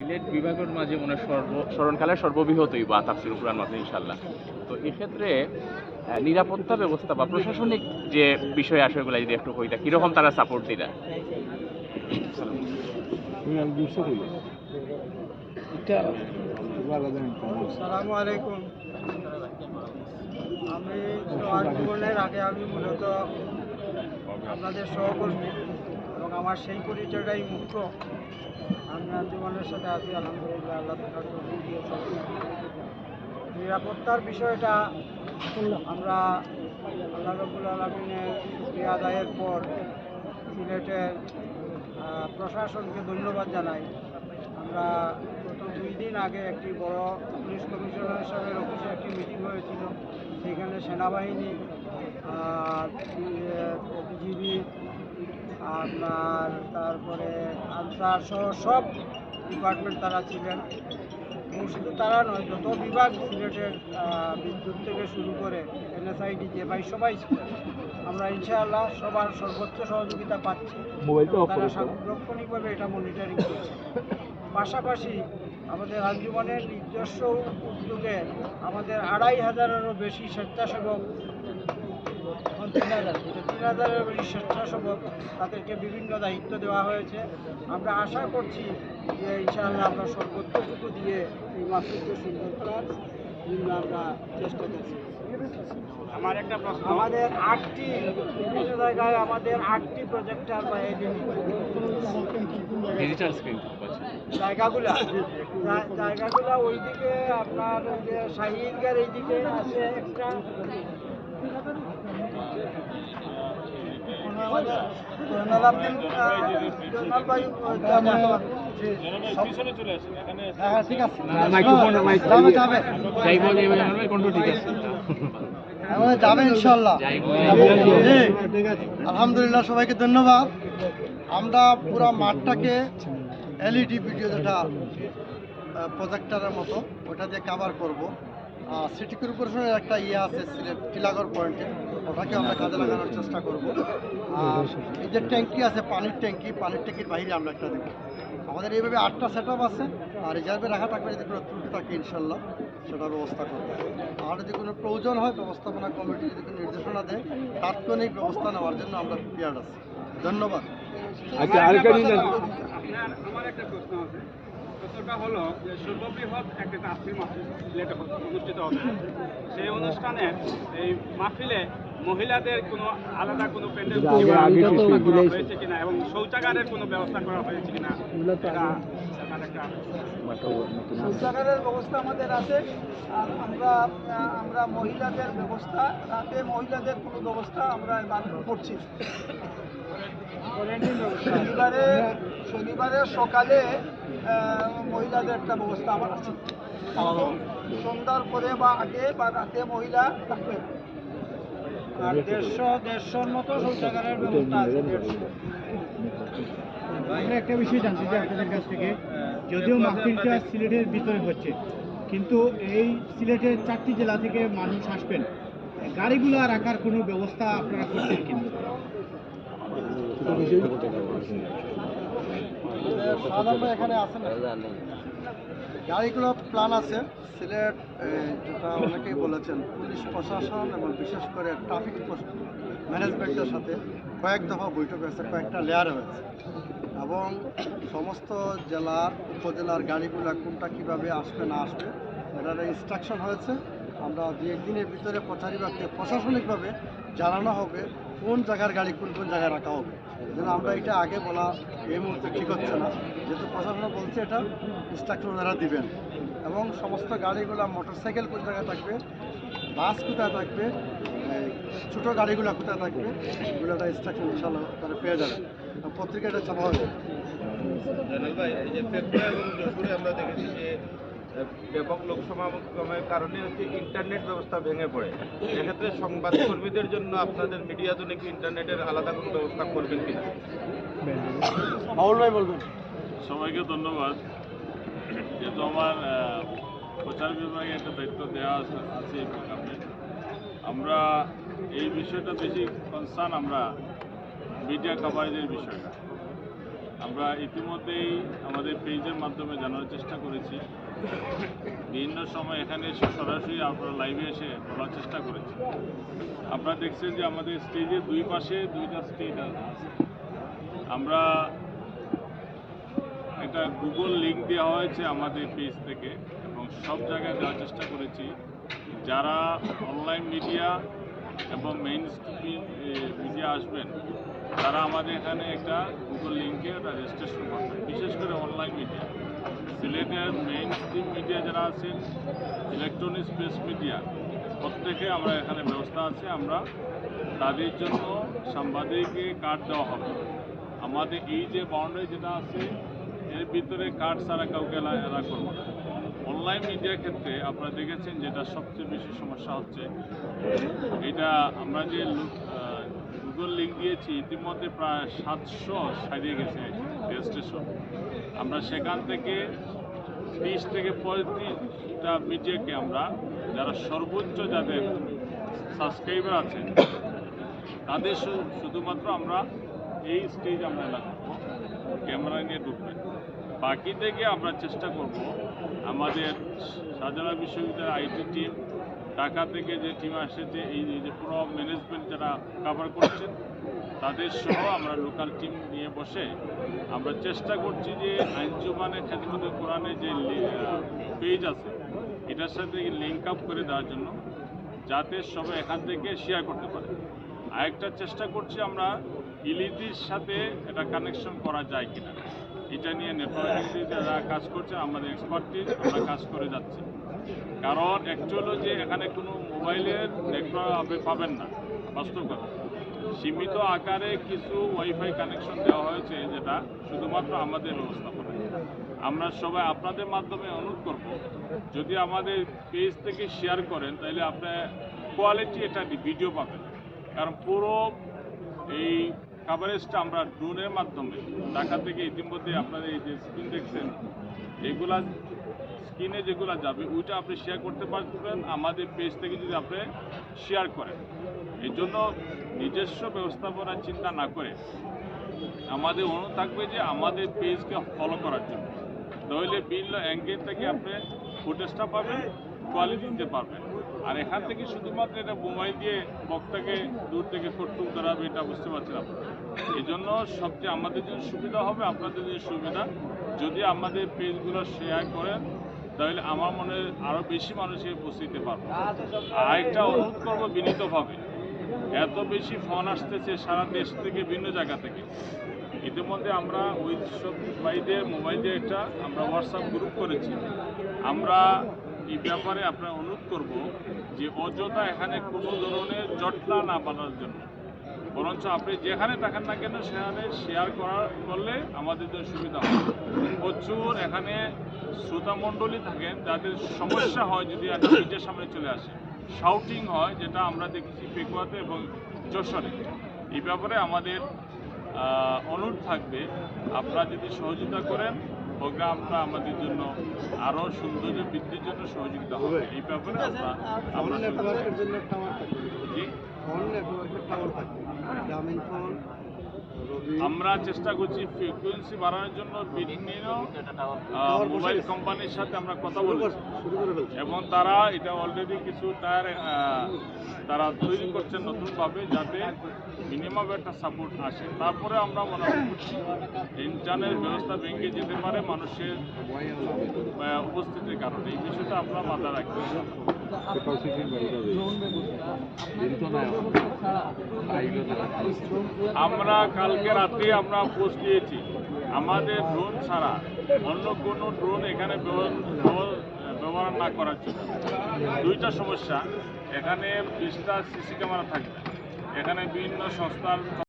সিলেট বিভাগের মাঝে মনে সর্ব স্মরণকালের সর্ববৃহৎই বা তাফসির কুরআন মাঝে ইনশাল্লাহ তো এক্ষেত্রে নিরাপত্তা ব্যবস্থা বা প্রশাসনিক যে বিষয় আশয়গুলো যদি একটু কইতা কীরকম তারা সাপোর্ট দিলা? সালামু আলাইকুম। আমি তোমার আগে আমি মূলত আপনাদের সহকর্মী এবং আমার সেই পরিচয়টাই মুখ্য। আমি জীবনের সাথে আছি, আলহামদুলিল্লাহ, আল্লাহ দিয়েছে। নিরাপত্তার বিষয়টা আমরা আল্লাহ রবুল আলমিনের শুক্রিয়া আদায়ের পর সিলেটের প্রশাসনকে ধন্যবাদ জানাই আমরা গত দুই দিন আগে একটি বড় পুলিশ কমিশনার সাহেবের অফিসে একটি মিটিং হয়েছিল, সেখানে সেনাবাহিনী বিজিবি আপনার তারপরে আনসার সহ সব ডিপার্টমেন্ট তারা ছিলেন। এবং শুধু তারা নয় যত বিভাগ সিলেটের বিদ্যুৎ থেকে শুরু করে এনএসআইডি যে ভাই সবাই ছিলেন আমরা ইনশাআল্লাহ সবার সর্বোচ্চ সহযোগিতা পাচ্ছি। তারা সাংগঠনিকভাবে এটা মনিটরিং করছে। পাশাপাশি আমাদের আঞ্জুমানের নিজস্ব উদ্যোগে আমাদের আড়াই হাজারেরও বেশি স্বেচ্ছাসেবক তিন হাজার তিন হাজারেরও বেশি স্বেচ্ছাসেবক তাদেরকে বিভিন্ন দায়িত্ব দেওয়া হয়েছে। আমরা আশা করছি যে ইনশাআল্লাহ আমরা সর্বোচ্চটুকু দিয়ে এই মাসুদকে সুন্দর করার জন্য আমরা চেষ্টা করছি। আমার একটা প্রশ্ন। আমাদের আটটি বিভিন্ন জায়গায় আমাদের আটটি প্রজেক্টার বা ডিজিটাল স্ক্রিন জায়গাগুলা জায়গাগুলা ওইদিকে আপনার যে শাহিদগার এইদিকে আছে একটা জয়নাল আব্দিন, আহ, জয়নাল ভাই, ওই জি, সব- হ্যাঁ, হ্যাঁ, ঠিক আছে মাইক্রোফোন ইনশাল্লাহ আলহামদুলিল্লাহ, সবাইকে ধন্যবাদ। আমরা পুরো মাঠটাকে এলইডি ভিডিও যেটা প্রজেক্টারের মতো, ওটা দিয়ে কাভার করব। সিটি কর্পোরেশনের একটা ইয়ে আছে সিলেট টিলাগড় পয়েন্টে। ওটাকে আমরা কাজে লাগানোর চেষ্টা করব। আর এই যে ট্যাঙ্কি আছে পানির ট্যাঙ্কি পানির ট্যাঙ্কির বাইরে আমরা একটা দেবো। আমাদের এইভাবে আটটা সেট আছে আর রিজার্ভে রাখা থাকবে যদি কোনো ত্রুটি থাকে ইনশাল্লাহ সেটা ব্যবস্থা করব। আর যদি কোনো প্রয়োজন হয় ব্যবস্থাপনা কমিটি যদি কোনো নির্দেশনা দেয় তাৎক্ষণিক ব্যবস্থা নেওয়ার জন্য আমরা প্রিপেয়ার্ড আছি। ধন্যবাদ। আচ্ছা আমার একটা প্রশ্ন আছে। প্রশ্নটা হলো যে সর্ববৃহৎ একটা তাফসির মাহফিল অনুষ্ঠিত হবে। সেই অনুষ্ঠানে এই মাহফিলে মহিলাদের কোনো আলাদা কোনো প্যান্ডেল হয়েছে কিনা এবং শৌচাগারের কোনো ব্যবস্থা করা হয়েছে কিনা শৌচাগারের ব্যবস্থা আমাদের আছে। আর আমরা আমরা মহিলাদের ব্যবস্থা রাতে মহিলাদের কোনো ব্যবস্থা আমরা করছি শনিবারে শনিবারে সকালে মহিলাদের একটা ব্যবস্থা আমার আছে। সন্ধ্যার পরে বা আগে বা রাতে মহিলা থাকবে। আর দেড়শো দেড়শোর মতো শৌচাগারের ব্যবস্থা আছে দেড়শো। আমরা একটা বিষয় জানতে চাই আপনাদের কাছ থেকে। যদিও মাহফিলটা সিলেটের ভিতরে হচ্ছে কিন্তু এই সিলেটের চারটি জেলা থেকে মানুষ আসবেন। গাড়িগুলো রাখার কোনো ব্যবস্থা আপনারা করছেন কিন্তু সাধারণ এখানে আছে না গাড়িগুলো প্ল্যান আছে। সিলেট যেটা অনেকেই বলেছেন, পুলিশ প্রশাসন এবং বিশেষ করে ট্রাফিক ম্যানেজমেন্টের সাথে কয়েক দফা বৈঠক হয়েছে, কয়েকটা লেয়ার হয়েছে। এবং সমস্ত জেলার, উপজেলার গাড়িগুলো কোনটা কীভাবে আসবে, না আসবে, এটার ইনস্ট্রাকশন হয়েছে। আমরা দু একদিনের ভিতরে প্রচারিবাদকে প্রশাসনিকভাবে জানানো হবে, কোন জায়গার গাড়ি কোন কোন জায়গায় রাখা হবে। যেন আমরা এটা আগে বলা এই মুহূর্তে ঠিক হচ্ছে না। যেহেতু প্রশাসন বলছে এটা ইনস্ট্রাকশন ওনারা দিবেন। এবং সমস্ত গাড়িগুলো মোটরসাইকেল কোন জায়গায় থাকবে বাস কোথায় থাকবে ছোটো গাড়িগুলো কোথায় থাকবে, এগুলো একটা ইনস্ট্রাকশন ইনশাল্লাহ তারা পেয়ে আর পত্রিকাটা ছাপা হবে। ভাই, এই যে আমরা দেখেছি যে ব্যাপক লোক সমাগমের কারণে হচ্ছে ইন্টারনেট ব্যবস্থা ভেঙে পড়ে। এক্ষেত্রে সংবাদ কর্মীদের জন্য আপনাদের মিডিয়া জন্য কি ইন্টারনেটের আলাদা কোনো ব্যবস্থা করবেন কিনা? বাউল ভাই বলবেন। সবাইকে ধন্যবাদ। যেহেতু আমার প্রচার বিভাগে একটা দায়িত্ব দেওয়া আছে আছে এই প্রোগ্রামে আমরা এই বিষয়টা বেশি কনসার্ন আমরা মিডিয়া কাভারেজের বিষয়টা আমরা ইতিমধ্যেই আমাদের পেজের মাধ্যমে জানার চেষ্টা করেছি। বিভিন্ন সময় এখানে এসে সরাসরি আপনারা লাইভে এসে বলার চেষ্টা করেছি। আপনারা দেখছেন যে আমাদের স্টেজের দুই পাশে দুইটা স্টেজ আছে। আমরা একটা গুগল লিঙ্ক দেওয়া হয়েছে আমাদের পেজ থেকে এবং সব জায়গায় দেওয়ার চেষ্টা করেছি। যারা অনলাইন মিডিয়া এবং মেইন মিডিয়া আসবেন, তারা আমাদের এখানে একটা গুগল লিঙ্কে রেজিস্ট্রেশন করবেন বিশেষ করে অনলাইন মিডিয়া সিলেটের মেইন স্ট্রিম মিডিয়া যারা আছেন ইলেকট্রনিক স্পেস মিডিয়া প্রত্যেকে আমরা এখানে ব্যবস্থা আছে, আমরা তাদের জন্য সাংবাদিককে কার্ড দেওয়া হবে। আমাদের এই যে বাউন্ডারি যেটা আছে, এর ভিতরে কার্ড ছাড়া কাউকে এলা করব না। অনলাইন মিডিয়ার ক্ষেত্রে আপনারা দেখেছেন যেটা সবচেয়ে বেশি সমস্যা হচ্ছে। এটা আমরা যে গুগল লিঙ্ক দিয়েছি, ইতিমধ্যে প্রায় সাতশো ছাড়িয়ে গেছে রেজিস্ট্রেশন আমরা সেখান থেকে তিরিশ থেকে পঁয়ত্রিশটা মিডিয়াকে আমরা, যারা সর্বোচ্চ যাদের সাবস্ক্রাইবার আছেন, তাদের শুধুমাত্র আমরা এই স্টেজ আমরা এলাকা ক্যামেরা নিয়ে ঢুকবেন বাকি থেকে আমরা চেষ্টা করব আমাদের শাহজালাল বিশ্ববিদ্যালয়ের আইটি টিম ঢাকা থেকে যে টিম এসেছে এই যে পুরো ম্যানেজমেন্ট যারা কভার করছেন তাদের সহ আমরা লোকাল টিম নিয়ে বসে আমরা চেষ্টা করছি যে আইনজুমানের খেদমতে কোরআনে যে পেজ আছে, এটার সাথে লিঙ্ক আপ করে দেওয়ার জন্য যাতে সবাই এখান থেকে শেয়ার করতে পারে। আরেকটা চেষ্টা করছি আমরা ইলিটির সাথে এটা কানেকশন করা যায় কিনা। এটা নিয়ে নেটওয়ার্ক যারা কাজ করছে, আমাদের এক্সপার্টিস আমরা কাজ করে যাচ্ছি। কারণ অ্যাকচুয়ালি যে এখানে কোনো মোবাইলের নেটওয়ার্ক আপনি পাবেন না, বাস্তব কথা। সীমিত আকারে কিছু ওয়াইফাই কানেকশন দেওয়া হয়েছে, যেটা শুধুমাত্র আমাদের ব্যবস্থাপনায় আমরা সবাই আপনাদের মাধ্যমে অনুরোধ করব, যদি আমাদের পেজ থেকে শেয়ার করেন, তাহলে আপনার কোয়ালিটি এটা ভিডিও পাবেন। কারণ পুরো এই কাভারেজটা আমরা ড্রোনের মাধ্যমে, ঢাকা থেকে ইতিমধ্যে আপনারা এই যে স্ক্রিন দেখছেন, এগুলা স্ক্রিনে যেগুলো যাবে, ওইটা আপনি শেয়ার করতে পারবেন, আমাদের পেজ থেকে যদি আপনি শেয়ার করেন। এই জন্য নিজস্ব ব্যবস্থাপনার চিন্তা না করে আমাদের অনুরোধ থাকবে যে আমাদের পেজকে ফলো করার জন্য। তাহলে বিভিন্ন অ্যাঙ্গেল থেকে আপনি ফুটেজটা পাবেন কোয়ালিটি দিতে পারবেন আর এখান থেকে শুধুমাত্র এটা মোবাইল দিয়ে বক্তাকে দূর থেকে ফটো ধরাবে এটা বুঝতে পারছেন আপনারা এই জন্য সবচেয়ে আমাদের জন্য সুবিধা হবে, আপনাদের জন্য সুবিধা। যদি আমাদের পেজগুলো শেয়ার করেন, তাহলে আমার মনে হয় আরও বেশি মানুষে পৌঁছে দিতে পারব। আর একটা অনুরোধ করব বিনীতভাবে, এত বেশি ফোন আসতেছে সারা দেশ থেকে ভিন্ন জায়গা থেকে। ইতিমধ্যে আমরা ওই সব ভাইদের মোবাইল দিয়ে একটা আমরা হোয়াটসঅ্যাপ গ্রুপ করেছি। আমরা এই ব্যাপারে আপনার অনুরোধ করব যে অযথা এখানে কোনো ধরনের জটলা না বানার জন্য। বরঞ্চ আপনি যেখানে থাকেন না কেন সেখানে শেয়ার করার করলে আমাদের জন্য সুবিধা হবে। প্রচুর এখানে শ্রোতামণ্ডলী থাকেন, যাদের সমস্যা হয় যদি একটা নিজের সামনে চলে আসে শাউটিং হয়, যেটা আমরা দেখেছি পেকুয়াতে এবং যশোরে। এই ব্যাপারে আমাদের অনুরোধ থাকবে। আপনারা যদি সহযোগিতা করেন প্রোগ্রামটা আমাদের জন্য আরও সৌন্দর্য বৃদ্ধির জন্য সহযোগিতা হবে। এই ব্যাপারে আমরা ফোন আমরা নেটওয়ার্কের জন্য টাওয়ার থাকবে। জি? ফোন নেটওয়ার্কের টাওয়ার থাকবে। গ্রামীণ ফোন আমরা চেষ্টা করছি ফ্রিকোয়েন্সি বাড়ানোর জন্য বিভিন্ন মোবাইল কোম্পানির সাথে আমরা কথা ফেলছে। এবং তারা এটা অলরেডি কিছু টায়ার তারা তৈরি করছেন নতুনভাবে যাতে মিনিমাম একটা সাপোর্ট আসে। তারপরে আমরা মনে করছি ইন্টারনেট ব্যবস্থা ভেঙে যেতে পারে মানুষের উপস্থিতির কারণে। এই বিষয়টা আমরা মাথায় রাখতে আমরা। কালকে রাতে আমরা পোস্ট দিয়েছি। আমাদের ড্রোন ছাড়া অন্য কোনো ড্রোন এখানে ব্যবহার ব্যবহার- ব্যবহার না করার জন্য। দুইটা সমস্যা। এখানে বিশটা সিসি ক্যামেরা থাকবে। এখানে বিভিন্ন সংস্থার